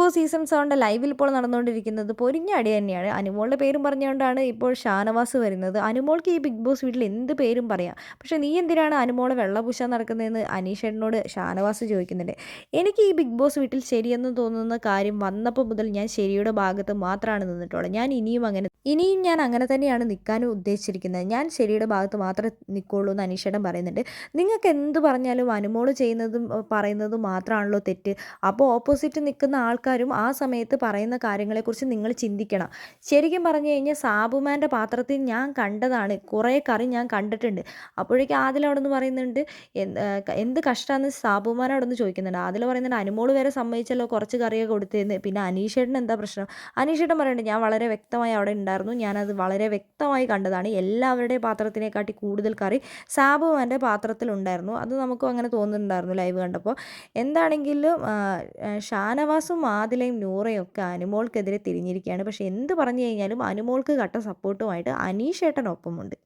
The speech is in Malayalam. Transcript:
ബോസ് സീസൺ സെവന്റെ ലൈവിൽ ഇപ്പോൾ നടന്നുകൊണ്ടിരിക്കുന്നത് പൊരിഞ്ഞ അടി തന്നെയാണ്. അനുമോളുടെ പേരും പറഞ്ഞുകൊണ്ടാണ് ഇപ്പോൾ ഷാനവാസ് വരുന്നത്. അനുമോൾക്ക് ഈ ബിഗ് ബോസ് വീട്ടിൽ എന്ത് പേരും പറയാം? പക്ഷെ നീ എന്തിനാണ് അനുമോളെ വെള്ളപൂശാൻ നടക്കുന്നതെന്ന് അനീഷേട്ടനോട് ഷാനവാസ് ചോദിക്കുന്നുണ്ട്. എനിക്ക് ഈ ബിഗ് ബോസ് വീട്ടിൽ ശരിയെന്ന് തോന്നുന്ന കാര്യം വന്നപ്പോൾ മുതൽ ഞാൻ ശരിയുടെ ഭാഗത്ത് മാത്രമാണ് നിന്നിട്ടുള്ളത്. ഞാൻ ഇനിയും അങ്ങനെ ഇനിയും ഞാൻ അങ്ങനെ തന്നെയാണ് നിൽക്കാനും ഉദ്ദേശിച്ചിരിക്കുന്നത്. ഞാൻ ശരിയുടെ ഭാഗത്ത് മാത്രമേ നിൽക്കുള്ളൂ എന്ന് അനീഷേട്ടൻ പറയുന്നുണ്ട്. നിങ്ങൾക്ക് എന്ത് പറഞ്ഞാലും അനുമോൾ ചെയ്യുന്നതും പറയുന്നതും മാത്രമാണല്ലോ തെറ്റ്. അപ്പോൾ ഓപ്പോസിറ്റ് നിൽക്കുന്ന ആൾക്കാരും ആ സമയത്ത് പറയുന്ന കാര്യങ്ങളെക്കുറിച്ച് നിങ്ങൾ ചിന്തിക്കണം. ശരിക്കും പറഞ്ഞു കഴിഞ്ഞാൽ സാബുമാന്റെ പാത്രത്തിൽ ഞാൻ കണ്ടതാണ്. കുറേ കറി ഞാൻ കണ്ടിട്ടുണ്ട്. അപ്പോഴേക്കും ആദിൽ അവിടെ നിന്ന് പറയുന്നുണ്ട് എന്ത് കഷ്ടമാണെന്ന് സാബുമാൻ അവിടെ നിന്ന് ചോദിക്കുന്നുണ്ട്. ആദിൽ പറയുന്നുണ്ട് അനുമോൾ വരെ സമ്മതിച്ചല്ലോ കുറച്ച് കറിയൊക്കെ കൊടുത്തിരുന്നു പിന്നെ അനീഷേട്ടൻ എന്താ പ്രശ്നം? അനീഷേട്ടൻ പറയുന്നുണ്ട് ഞാൻ വളരെ വ്യക്തമായി അവിടെ ഉണ്ടായിരുന്നു. ഞാനത് വളരെ വ്യക്തമായി കണ്ടതാണ്. എല്ലാവരുടെയും പാത്രത്തിനെക്കാട്ടി കൂടുതൽ കറി സാബുമാന്റെ പാത്രത്തിലുണ്ടായിരുന്നു അത് നമുക്കും അങ്ങനെ തോന്നുന്നുണ്ടായിരുന്നു ലൈവ് കണ്ടപ്പോൾ. എന്താണെങ്കിലും ഷാനവാസും ആദിലയും നൂറയും ഒക്കെ അനുമോൾക്കെതിരെ തിരിഞ്ഞിരിക്കുകയാണ്. പക്ഷേ എന്ത് പറഞ്ഞു കഴിഞ്ഞാലും അനുമോൾക്ക് കട്ട സപ്പോർട്ടുമായിട്ട് അനീഷേട്ടനൊപ്പമുണ്ട്